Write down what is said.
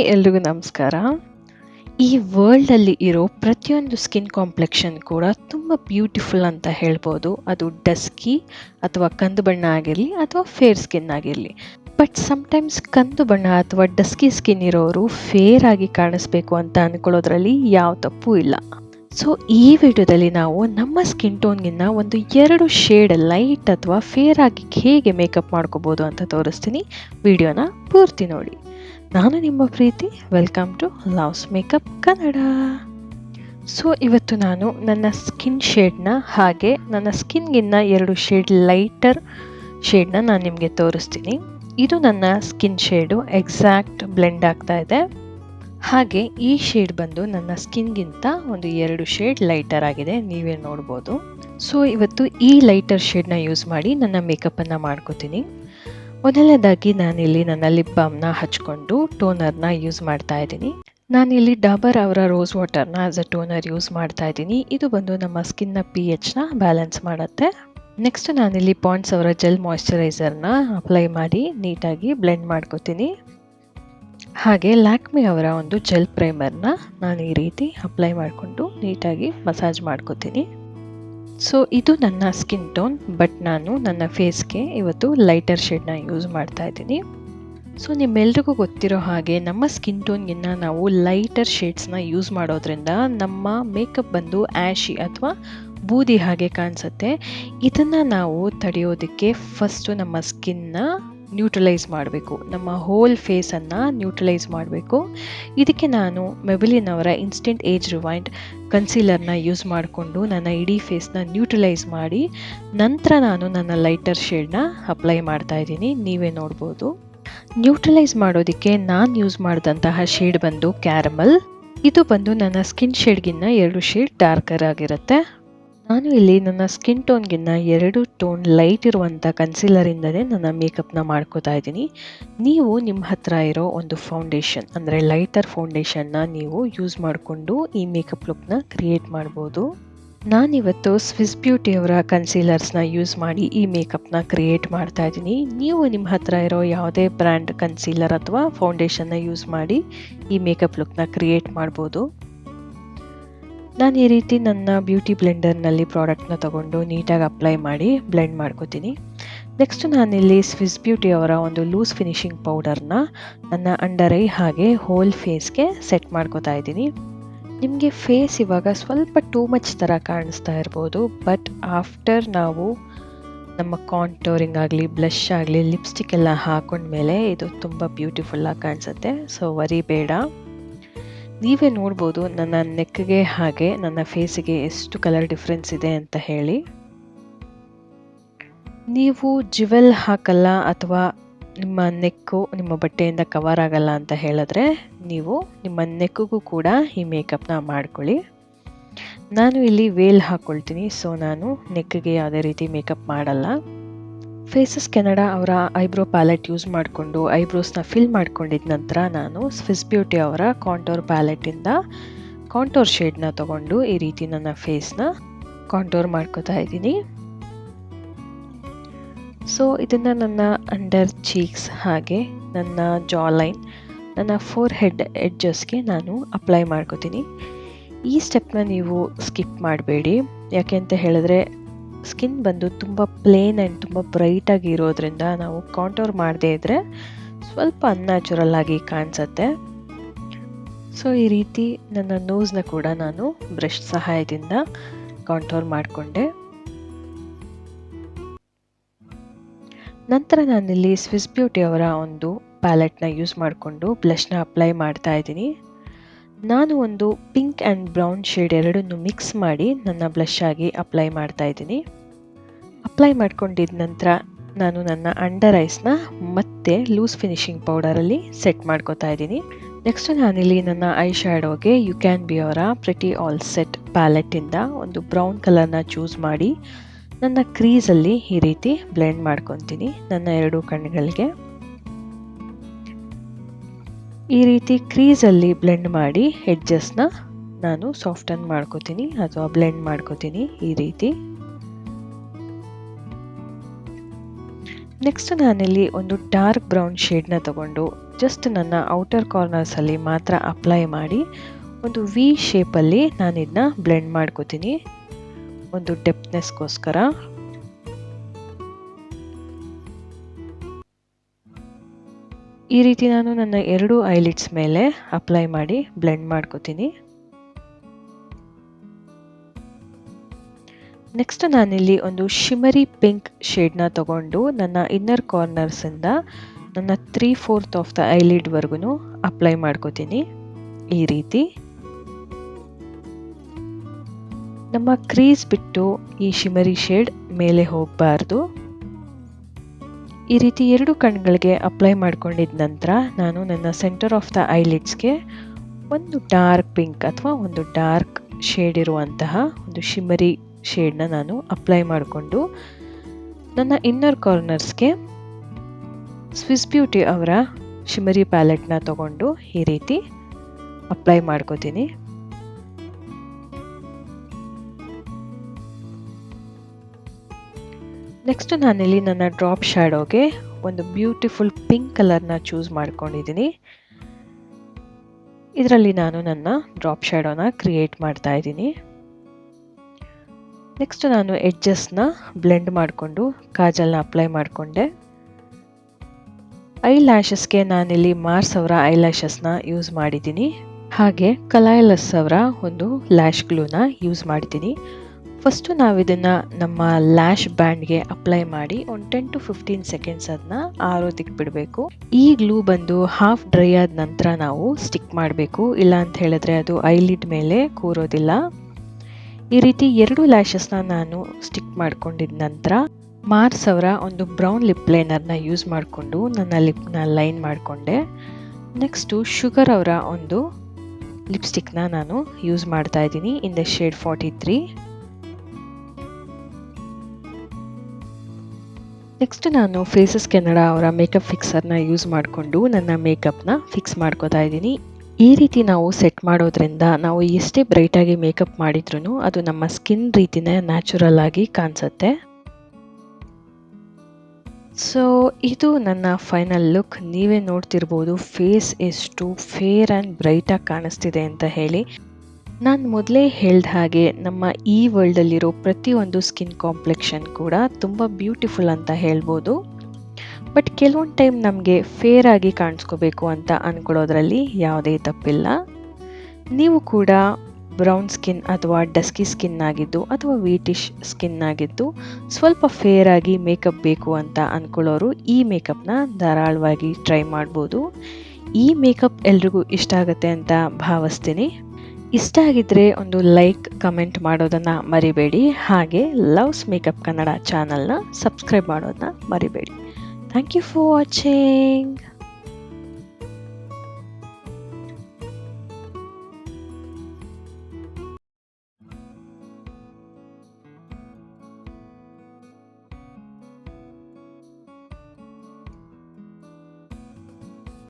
ಎಲ್ರಿಗೂ ನಮಸ್ಕಾರ. ಈ ವರ್ಲ್ಡಲ್ಲಿ ಇರೋ ಪ್ರತಿಯೊಂದು ಸ್ಕಿನ್ ಕಾಂಪ್ಲೆಕ್ಷನ್ ಕೂಡ ತುಂಬ ಬ್ಯೂಟಿಫುಲ್ ಅಂತ ಹೇಳ್ಬೋದು. ಅದು ಡಸ್ಕಿ ಅಥವಾ ಕಂದು ಬಣ್ಣ ಆಗಿರಲಿ ಅಥವಾ ಫೇರ್ ಸ್ಕಿನ್ ಆಗಿರಲಿ. ಬಟ್ ಸಮ್ಟೈಮ್ಸ್ ಕಂದು ಬಣ್ಣ ಅಥವಾ ಡಸ್ಕಿ ಸ್ಕಿನ್ ಇರೋರು ಫೇರ್ ಆಗಿ ಕಾಣಿಸ್ಬೇಕು ಅಂತ ಅಂದ್ಕೊಳ್ಳೋದ್ರಲ್ಲಿ ಯಾವ ತಪ್ಪು ಇಲ್ಲ. ಸೊ ಈ ವಿಡಿಯೋದಲ್ಲಿ ನಾವು ನಮ್ಮ ಸ್ಕಿನ್ ಟೋನ್ಗಿನ್ನ ಒಂದು ಎರಡು ಶೇಡ್ ಲೈಟ್ ಅಥವಾ ಫೇರ್ ಆಗಿ ಹೇಗೆ ಮೇಕಪ್ ಮಾಡ್ಕೋಬೋದು ಅಂತ ತೋರಿಸ್ತೀನಿ. ವಿಡಿಯೋನ ಪೂರ್ತಿ ನೋಡಿ. ನಾನು ನಿಮ್ಮ ಪ್ರೀತಿ. Welcome to loves makeup Kannada so ಇವತ್ತು ನಾನು ನನ್ನ ಸ್ಕಿನ್ ಶೇಡ್ನ ಹಾಗೆ ನನ್ನ ಸ್ಕಿನ್ಗಿನ್ನ ಎರಡು ಶೇಡ್ ಲೈಟರ್ ಶೇಡ್ನ ನಾನು ನಿಮಗೆ ತೋರಿಸ್ತೀನಿ. ಇದು ನನ್ನ ಸ್ಕಿನ್ ಶೇಡು ಎಕ್ಸಾಕ್ಟ್ ಬ್ಲೆಂಡ್ ಆಗ್ತಾ ಇದೆ. ಹಾಗೆ ಈ ಶೇಡ್ ಬಂದು ನನ್ನ ಸ್ಕಿನ್ಗಿಂತ ಒಂದು ಎರಡು ಶೇಡ್ ಲೈಟರ್ ಆಗಿದೆ. ನೀವೇ ನೋಡ್ಬೋದು. ಸೊ ಇವತ್ತು ಈ ಲೈಟರ್ ಶೇಡ್ನ ಯೂಸ್ ಮಾಡಿ ನನ್ನ ಮೇಕಪ್ಪನ್ನು ಮಾಡ್ಕೋತೀನಿ. ಮೊದಲನೇದಾಗಿ ನಾನಿಲ್ಲಿ ನನ್ನ ಲಿಪ್ ಬಾಮ್ನ ಹಚ್ಕೊಂಡು ಟೋನರ್ನ ಯೂಸ್ ಮಾಡ್ತಾ ಇದ್ದೀನಿ. ನಾನಿಲ್ಲಿ ಡಾಬರ್ ಅವರ ರೋಸ್ ವಾಟರ್ನ ಆಸ್ ಅ ಟೋನರ್ ಯೂಸ್ ಮಾಡ್ತಾ ಇದ್ದೀನಿ. ಇದು ಬಂದು ನಮ್ಮ ಸ್ಕಿನ್ನ ಪಿ ಎಚ್ನ ಬ್ಯಾಲೆನ್ಸ್ ಮಾಡುತ್ತೆ. ನೆಕ್ಸ್ಟ್ ನಾನಿಲ್ಲಿ ಪಾಂಡ್ಸ್ ಅವರ ಜೆಲ್ ಮಾಯಿಶ್ಚರೈಸರ್ನ ಅಪ್ಲೈ ಮಾಡಿ ನೀಟಾಗಿ ಬ್ಲೆಂಡ್ ಮಾಡ್ಕೋತೀನಿ. ಹಾಗೆ ಲ್ಯಾಕ್ಮಿ ಅವರ ಒಂದು ಜೆಲ್ ಪ್ರೈಮರ್ನ ನಾನು ಈ ರೀತಿ ಅಪ್ಲೈ ಮಾಡಿಕೊಂಡು ನೀಟಾಗಿ ಮಸಾಜ್ ಮಾಡ್ಕೋತೀನಿ. ಸೊ ಇದು ನನ್ನ ಸ್ಕಿನ್ ಟೋನ್ ಬಟ್ ನಾನು ನನ್ನ ಫೇಸ್ಗೆ ಇವತ್ತು ಲೈಟರ್ ಶೇಡ್ನ ಯೂಸ್ ಮಾಡ್ತಾ ಇದ್ದೀನಿ. ಸೊ ನಿಮ್ಮೆಲ್ರಿಗೂ ಗೊತ್ತಿರೋ ಹಾಗೆ ನಮ್ಮ ಸ್ಕಿನ್ ಟೋನ್ಗಿನ್ನ ನಾವು ಲೈಟರ್ ಶೇಡ್ಸ್ನ ಯೂಸ್ ಮಾಡೋದ್ರಿಂದ ನಮ್ಮ ಮೇಕಪ್ ಬಂದು ಆ್ಯಶಿ ಅಥವಾ ಬೂದಿ ಹಾಗೆ ಕಾಣಿಸುತ್ತೆ. ಇದನ್ನು ನಾವು ತಡೆಯೋದಕ್ಕೆ ಫಸ್ಟು ನಮ್ಮ ಸ್ಕಿನ್ನ ನ್ಯೂಟ್ರಲೈಸ್ ಮಾಡಬೇಕು. ನಮ್ಮ ಹೋಲ್ ಫೇಸನ್ನು ನ್ಯೂಟ್ರಲೈಸ್ ಮಾಡಬೇಕು. ಇದಕ್ಕೆ ನಾನು ಮೆಬಿಲಿನ್ ಅವರ ಇನ್ಸ್ಟೆಂಟ್ ಏಜ್ ರಿವೈಂಡ್ ಕನ್ಸೀಲರ್ನ ಯೂಸ್ ಮಾಡಿಕೊಂಡು ನನ್ನ ಇಡೀ ಫೇಸ್ನ ನ್ಯೂಟ್ರಲೈಸ್ ಮಾಡಿ, ನಂತರ ನಾನು ನನ್ನ ಲೈಟರ್ ಶೇಡ್ನ ಅಪ್ಲೈ ಮಾಡ್ತಾ ಇದ್ದೀನಿ. ನೀವೇ ನೋಡ್ಬೋದು. ನ್ಯೂಟ್ರಲೈಸ್ ಮಾಡೋದಕ್ಕೆ ನಾನು ಯೂಸ್ ಮಾಡಿದಂತಹ ಶೇಡ್ ಬಂದು ಕ್ಯಾರಮಲ್ ಇದು ಬಂದು ನನ್ನ ಸ್ಕಿನ್ ಶೇಡ್ಗಿನ್ನ ಎರಡು ಶೇಡ್ ಡಾರ್ಕರ್ ಆಗಿರುತ್ತೆ. ನಾನು ಇಲ್ಲಿ ನನ್ನ ಸ್ಕಿನ್ ಟೋನ್ಗಿನ್ನ ಎರಡು ಟೋನ್ ಲೈಟ್ ಇರುವಂಥ ಕನ್ಸಿಲರಿಂದಲೇ ನನ್ನ ಮೇಕಪ್ನ ಮಾಡ್ಕೋತಾ ಇದ್ದೀನಿ. ನೀವು ನಿಮ್ಮ ಹತ್ರ ಇರೋ ಒಂದು ಫೌಂಡೇಶನ್ ಅಂದರೆ ಲೈಟರ್ ಫೌಂಡೇಶನ್ನ ನೀವು ಯೂಸ್ ಮಾಡಿಕೊಂಡು ಈ ಮೇಕಪ್ ಲುಕ್ನ ಕ್ರಿಯೇಟ್ ಮಾಡ್ಬೋದು. ನಾನಿವತ್ತು ಸ್ವಿಸ್ ಬ್ಯೂಟಿಯವರ ಕನ್ಸೀಲರ್ಸ್ನ ಯೂಸ್ ಮಾಡಿ ಈ ಮೇಕಪ್ನ ಕ್ರಿಯೇಟ್ ಮಾಡ್ತಾ ಇದ್ದೀನಿ. ನೀವು ನಿಮ್ಮ ಹತ್ರ ಇರೋ ಯಾವುದೇ ಬ್ರ್ಯಾಂಡ್ ಕನ್ಸೀಲರ್ ಅಥವಾ ಫೌಂಡೇಶನ್ನ ಯೂಸ್ ಮಾಡಿ ಈ ಮೇಕಪ್ ಲುಕ್ನ ಕ್ರಿಯೇಟ್ ಮಾಡ್ಬೋದು. ನಾನು ಈ ರೀತಿ ನನ್ನ ಬ್ಯೂಟಿ ಬ್ಲೆಂಡರ್ನಲ್ಲಿ ಪ್ರಾಡಕ್ಟ್ನ ತಗೊಂಡು ನೀಟಾಗಿ ಅಪ್ಲೈ ಮಾಡಿ ಬ್ಲೆಂಡ್ ಮಾಡ್ಕೋತೀನಿ. ನೆಕ್ಸ್ಟ್ ನಾನಿಲ್ಲಿ ಸ್ವಿಸ್ ಬ್ಯೂಟಿ ಅವರ ಒಂದು ಲೂಸ್ ಫಿನಿಶಿಂಗ್ ಪೌಡರ್ನ ನನ್ನ ಅಂಡರ್ ಐ ಹಾಗೆ ಹೋಲ್ ಫೇಸ್ಗೆ ಸೆಟ್ ಮಾಡ್ಕೋತಾ ಇದ್ದೀನಿ. ನಿಮಗೆ ಫೇಸ್ ಇವಾಗ ಸ್ವಲ್ಪ ಟೂ ಮಚ್ ಥರ ಕಾಣಿಸ್ತಾ ಇರ್ಬೋದು ಬಟ್ ಆಫ್ಟರ್ ನಾವು ನಮ್ಮ ಕಾಂಟೋರಿಂಗ್ ಆಗಲಿ ಬ್ಲಷ್ ಆಗಲಿ ಲಿಪ್ಸ್ಟಿಕ್ ಎಲ್ಲ ಹಾಕೊಂಡ್ಮೇಲೆ ಇದು ತುಂಬ ಬ್ಯೂಟಿಫುಲ್ಲಾಗಿ ಕಾಣಿಸುತ್ತೆ. ಸೊ ವರಿ ಬೇಡ. ನೀವೇ ನೋಡ್ಬೋದು ನನ್ನ ನೆಕ್ಗೆ ಹಾಗೆ ನನ್ನ ಫೇಸಿಗೆ ಎಷ್ಟು ಕಲರ್ ಡಿಫ್ರೆನ್ಸ್ ಇದೆ ಅಂತ ಹೇಳಿ. ನೀವು ಜಿವೆಲ್ ಹಾಕಲ್ಲ ಅಥವಾ ನಿಮ್ಮ ನೆಕ್ಕು ನಿಮ್ಮ ಬಟ್ಟೆಯಿಂದ ಕವರ್ ಆಗಲ್ಲ ಅಂತ ಹೇಳಿದ್ರೆ ನೀವು ನಿಮ್ಮ ನೆಕ್ಕಿಗೂ ಕೂಡ ಈ ಮೇಕಪ್ನ ಮಾಡ್ಕೊಳ್ಳಿ. ನಾನು ಇಲ್ಲಿ ವೇಲ್ ಹಾಕ್ಕೊಳ್ತೀನಿ ಸೊ ನಾನು ನೆಕ್ಗೆ ಯಾವುದೇ ರೀತಿ ಮೇಕಪ್ ಮಾಡಲ್ಲ. ಫೇಸಸ್ ಕೆನಡಾ ಅವರ ಐಬ್ರೋ ಪ್ಯಾಲೆಟ್ ಯೂಸ್ ಮಾಡಿಕೊಂಡು ಐಬ್ರೋಸ್ನ ಫಿಲ್ ಮಾಡ್ಕೊಂಡಿದ್ದ ನಂತರ ನಾನು ಸ್ವಿಸ್ ಬ್ಯೂಟಿ ಅವರ ಕಾಂಟೋರ್ ಪ್ಯಾಲೆಟಿಂದ ಕಾಂಟೋರ್ ಶೇಡ್ನ ತಗೊಂಡು ಈ ರೀತಿ ನನ್ನ ಫೇಸ್ನ ಕಾಂಟೋರ್ ಮಾಡ್ಕೋತಾ ಇದ್ದೀನಿ. ಸೊ ಇದನ್ನು ನನ್ನ ಅಂಡರ್ ಚೀಕ್ಸ್ ಹಾಗೆ ನನ್ನ ಜಾ ಲೈನ್ ನನ್ನ ಫೋರ್ ಹೆಡ್ ಎಡ್ಜಸ್ಗೆ ನಾನು ಅಪ್ಲೈ ಮಾಡ್ಕೋತೀನಿ. ಈ ಸ್ಟೆಪ್ನ ನೀವು ಸ್ಕಿಪ್ ಮಾಡಬೇಡಿ. ಯಾಕೆ ಅಂತ ಹೇಳಿದ್ರೆ ಸ್ಕಿನ್ ಬಂದು ತುಂಬ ಪ್ಲೇನ್ ಆ್ಯಂಡ್ ತುಂಬ ಬ್ರೈಟಾಗಿ ಇರೋದ್ರಿಂದ ನಾವು ಕಾಂಟೋರ್ ಮಾಡದೇ ಇದ್ದರೆ ಸ್ವಲ್ಪ ಅನ್ಯಾಚುರಲ್ ಆಗಿ ಕಾಣಿಸುತ್ತೆ. ಸೊ ಈ ರೀತಿ ನನ್ನ ನೋಸ್ನ ಕೂಡ ನಾನು ಬ್ರಷ್ ಸಹಾಯದಿಂದ ಕಾಂಟೋರ್ ಮಾಡಿಕೊಂಡೆ. ನಂತರ ನಾನಿಲ್ಲಿ ಸ್ವಿಸ್ ಬ್ಯೂಟಿ ಅವರ ಒಂದು ಪ್ಯಾಲೆಟ್ನ ಯೂಸ್ ಮಾಡಿಕೊಂಡು ಬ್ಲಷ್ನ ಅಪ್ಲೈ ಮಾಡ್ತಾ ಇದ್ದೀನಿ. ನಾನು ಒಂದು ಪಿಂಕ್ ಆ್ಯಂಡ್ ಬ್ರೌನ್ ಶೇಡ್ ಎರಡನ್ನು ಮಿಕ್ಸ್ ಮಾಡಿ ನನ್ನ ಬ್ಲಷ್ ಆಗಿ ಅಪ್ಲೈ ಮಾಡ್ತಾ ಇದ್ದೀನಿ. ಅಪ್ಲೈ ಮಾಡ್ಕೊಂಡಿದ್ದ ನಂತರ ನಾನು ನನ್ನ ಅಂಡರ್ ಐಸ್ನ ಮತ್ತೆ ಲೂಸ್ ಫಿನಿಶಿಂಗ್ ಪೌಡರಲ್ಲಿ ಸೆಟ್ ಮಾಡ್ಕೋತಾ ಇದ್ದೀನಿ. ನೆಕ್ಸ್ಟ್ ನಾನಿಲ್ಲಿ ನನ್ನ ಐ ಶ್ಯಾಡೋಗೆ ಯು ಕ್ಯಾನ್ ಬಿ ಅವರ ಪ್ರಿಟಿ ಆಲ್ ಸೆಟ್ ಪ್ಯಾಲೆಟಿಂದ ಒಂದು ಬ್ರೌನ್ ಕಲರ್ನ ಚೂಸ್ ಮಾಡಿ ನನ್ನ ಕ್ರೀಸಲ್ಲಿ ಈ ರೀತಿ ಬ್ಲೆಂಡ್ ಮಾಡ್ಕೊತೀನಿ. ನನ್ನ ಎರಡು ಕಣ್ಣುಗಳಿಗೆ. ಈ ರೀತಿ ಕ್ರೀಸಲ್ಲಿ ಬ್ಲೆಂಡ್ ಮಾಡಿ ಎಡ್ಜಸ್ನ ನಾನು ಸಾಫ್ಟನ್ ಮಾಡ್ಕೋತೀನಿ ಅಥವಾ ಬ್ಲೆಂಡ್ ಮಾಡ್ಕೋತೀನಿ ಈ ರೀತಿ. ನೆಕ್ಸ್ಟ್ ನಾನಿಲ್ಲಿ ಒಂದು ಡಾರ್ಕ್ ಬ್ರೌನ್ ಶೇಡ್ನ ತಗೊಂಡು ಜಸ್ಟ್ ನನ್ನ ಔಟರ್ ಕಾರ್ನರ್ಸಲ್ಲಿ ಮಾತ್ರ ಅಪ್ಲೈ ಮಾಡಿ ಒಂದು ವಿ ಶೇಪಲ್ಲಿ ನಾನಿದನ್ನ ಬ್ಲೆಂಡ್ ಮಾಡ್ಕೋತೀನಿ. ಒಂದು ಡೆಪ್ನೆಸ್ಗೋಸ್ಕರ ಈ ರೀತಿ ನಾನು ನನ್ನ ಎರಡು ಐಲಿಟ್ಸ್ ಮೇಲೆ ಅಪ್ಲೈ ಮಾಡಿ ಬ್ಲೆಂಡ್ ಮಾಡ್ಕೋತೀನಿ. ನೆಕ್ಸ್ಟ್ ನಾನಿಲ್ಲಿ ಒಂದು ಶಿಮರಿ ಪಿಂಕ್ ಶೇಡ್ನ ತಗೊಂಡು ನನ್ನ ಇನ್ನರ್ ಕಾರ್ನರ್ಸಿಂದ ನನ್ನ ತ್ರೀ ಫೋರ್ತ್ ಆಫ್ ದ ಐಲಿಡ್ವರೆಗೂ ಅಪ್ಲೈ ಮಾಡ್ಕೋತೀನಿ. ಈ ರೀತಿ. ನಮ್ಮ ಕ್ರೀಸ್ ಬಿಟ್ಟು ಈ ಶಿಮರಿ ಶೇಡ್ ಮೇಲೆ ಹೋಗಬಾರ್ದು. ಈ ರೀತಿ ಎರಡು ಕಣ್ಗಳಿಗೆ ಅಪ್ಲೈ ಮಾಡ್ಕೊಂಡಿದ ನಂತರ ನಾನು ನನ್ನ ಸೆಂಟರ್ ಆಫ್ ದ ಐಲಿಡ್ಸ್ಗೆ ಒಂದು ಡಾರ್ಕ್ ಪಿಂಕ್ ಅಥವಾ ಒಂದು ಡಾರ್ಕ್ ಶೇಡ್ ಇರುವಂತಹ ಒಂದು ಶಿಮರಿ ಶೇಡ್ನ ನಾನು ಅಪ್ಲೈ ಮಾಡಿಕೊಂಡು ನನ್ನ ಇನ್ನರ್ ಕಾರ್ನರ್ಸ್ಗೆ ಸ್ವಿಸ್ ಬ್ಯೂಟಿ ಅವರ ಶಿಮರಿ ಪ್ಯಾಲೆಟ್ನ ತಗೊಂಡು ಈ ರೀತಿ ಅಪ್ಲೈ ಮಾಡ್ಕೋತೀನಿ. ನೆಕ್ಸ್ಟ್ ನಾನಿಲ್ಲಿ ನನ್ನ ಡ್ರಾಪ್ ಶ್ಯಾಡೋಗೆ ಒಂದು ಬ್ಯೂಟಿಫುಲ್ ಪಿಂಕ್ ಕಲರ್ನ ಚೂಸ್ ಮಾಡ್ಕೊಂಡಿದ್ದೀನಿ. ಇದರಲ್ಲಿ ನಾನು ನನ್ನ ಡ್ರಾಪ್ ಶ್ಯಾಡೋನ ಕ್ರಿಯೇಟ್ ಮಾಡ್ತಾ ಇದ್ದೀನಿ. ನೆಕ್ಸ್ಟ್ ನಾನು ಎಡ್ಜಸ್ನ ಬ್ಲೆಂಡ್ ಮಾಡಿಕೊಂಡು ಕಾಜಲ್ನ ಅಪ್ಲೈ ಮಾಡಿಕೊಂಡೆ. ಐ ಲ್ಯಾಶಸ್ಗೆ ನಾನಿಲ್ಲಿ ಮಾರ್ಸ್ ಅವರ ಐ ಲ್ಯಾಶಸ್ನ ಯೂಸ್ ಮಾಡಿದ್ದೀನಿ. ಹಾಗೆ ಕಲಾಯಲಸ್ ಅವರ ಒಂದು ಲ್ಯಾಶ್ ಗ್ಲೂನ ಯೂಸ್ ಮಾಡಿದ್ದೀನಿ ಫಸ್ಟು ನಾವು ಇದನ್ನು ನಮ್ಮ ಲ್ಯಾಶ್ ಬ್ಯಾಂಡ್ಗೆ ಅಪ್ಲೈ ಮಾಡಿ ಒಂದು ಟೆನ್ ಟು ಫಿಫ್ಟೀನ್ ಸೆಕೆಂಡ್ಸ್ ಅದನ್ನ ಆರೋದಕ್ಕೆ ಬಿಡಬೇಕು. ಈ ಗ್ಲೂ ಬಂದು ಹಾಫ್ ಡ್ರೈ ಆದ ನಂತರ ನಾವು ಸ್ಟಿಕ್ ಮಾಡಬೇಕು. ಇಲ್ಲ ಅಂತ ಹೇಳಿದ್ರೆ ಅದು ಐಲಿಡ್ ಮೇಲೆ ಕೂರೋದಿಲ್ಲ. ಈ ರೀತಿ ಎರಡು ಲ್ಯಾಶಸ್ನ ನಾನು ಸ್ಟಿಕ್ ಮಾಡ್ಕೊಂಡಿದ ನಂತರ ಮಾರ್ಸ್ ಅವರ ಒಂದು ಬ್ರೌನ್ ಲಿಪ್ ಲೈನರ್ನ ಯೂಸ್ ಮಾಡಿಕೊಂಡು ನನ್ನ ಲಿಪ್ನ ಲೈನ್ ಮಾಡಿಕೊಂಡೆ. ನೆಕ್ಸ್ಟು ಶುಗರ್ ಅವರ ಒಂದು ಲಿಪ್ಸ್ಟಿಕ್ನ ನಾನು ಯೂಸ್ ಮಾಡ್ತಾ ಇದ್ದೀನಿ. In the shade forty three next ನಾನು ಫೇಸಸ್ ಕೆನಡಾ ಅವರ ಮೇಕಪ್ ಫಿಕ್ಸರ್ನ ಯೂಸ್ ಮಾಡಿಕೊಂಡು ನನ್ನ ಮೇಕಪ್ನ ಫಿಕ್ಸ್ ಮಾಡ್ಕೋತಾ ಇದ್ದೀನಿ. ಈ ರೀತಿ ನಾವು ಸೆಟ್ ಮಾಡೋದ್ರಿಂದ ನಾವು ಎಷ್ಟೇ ಬ್ರೈಟಾಗಿ ಮೇಕಪ್ ಮಾಡಿದ್ರೂ ಅದು ನಮ್ಮ ಸ್ಕಿನ್ ರೀತಿನೇ ನ್ಯಾಚುರಲ್ ಆಗಿ ಕಾಣಿಸುತ್ತೆ. ಸೊ ಇದು ನನ್ನ ಫೈನಲ್ ಲುಕ್ ನೀವೇ ನೋಡ್ತಿರ್ಬೋದು ಫೇಸ್ ಎಷ್ಟು ಫೇರ್ ಆ್ಯಂಡ್ ಬ್ರೈಟಾಗಿ ಕಾಣಿಸ್ತಿದೆ ಅಂತ ಹೇಳಿ. ನಾನು ಮೊದಲೇ ಹೇಳ್ದ ಹಾಗೆ ನಮ್ಮ ಈ ವರ್ಲ್ಡಲ್ಲಿರೋ ಪ್ರತಿಯೊಂದು ಸ್ಕಿನ್ ಕಾಂಪ್ಲೆಕ್ಷನ್ ಕೂಡ ತುಂಬ ಬ್ಯೂಟಿಫುಲ್ ಅಂತ ಹೇಳ್ಬೋದು. ಬಟ್ ಕೆಲವೊಂದು ಟೈಮ್ ನಮಗೆ ಫೇರ್ ಆಗಿ ಕಾಣಿಸ್ಕೋಬೇಕು ಅಂತ ಅಂದ್ಕೊಳ್ಳೋದ್ರಲ್ಲಿ ಯಾವುದೇ ತಪ್ಪಿಲ್ಲ. ನೀವು ಕೂಡ ಬ್ರೌನ್ ಸ್ಕಿನ್ ಅಥವಾ ಡಸ್ಕಿ ಸ್ಕಿನ್ ಆಗಿದ್ದು ಅಥವಾ ವೀಟಿಶ್ ಸ್ಕಿನ್ ಆಗಿದ್ದು ಸ್ವಲ್ಪ ಫೇರ್ ಆಗಿ ಮೇಕಪ್ ಬೇಕು ಅಂತ ಅಂದ್ಕೊಳ್ಳೋರು ಈ ಮೇಕಪ್ನ ಧಾರಾಳವಾಗಿ ಟ್ರೈ ಮಾಡ್ಬೋದು. ಈ ಮೇಕಪ್ ಎಲ್ರಿಗೂ ಇಷ್ಟ ಆಗುತ್ತೆ ಅಂತ ಭಾವಿಸ್ತೀನಿ. ಇಷ್ಟ ಆಗಿದ್ರೆ ಒಂದು ಲೈಕ್, ಕಮೆಂಟ್ ಮಾಡೋದನ್ನು ಮರಿಬೇಡಿ. ಹಾಗೆ ಲವ್ಸ್ ಮೇಕಪ್ ಕನ್ನಡ ಚಾನಲ್ನ ಸಬ್ಸ್ಕ್ರೈಬ್ ಮಾಡೋದನ್ನ ಮರಿಬೇಡಿ. Thank you for watching.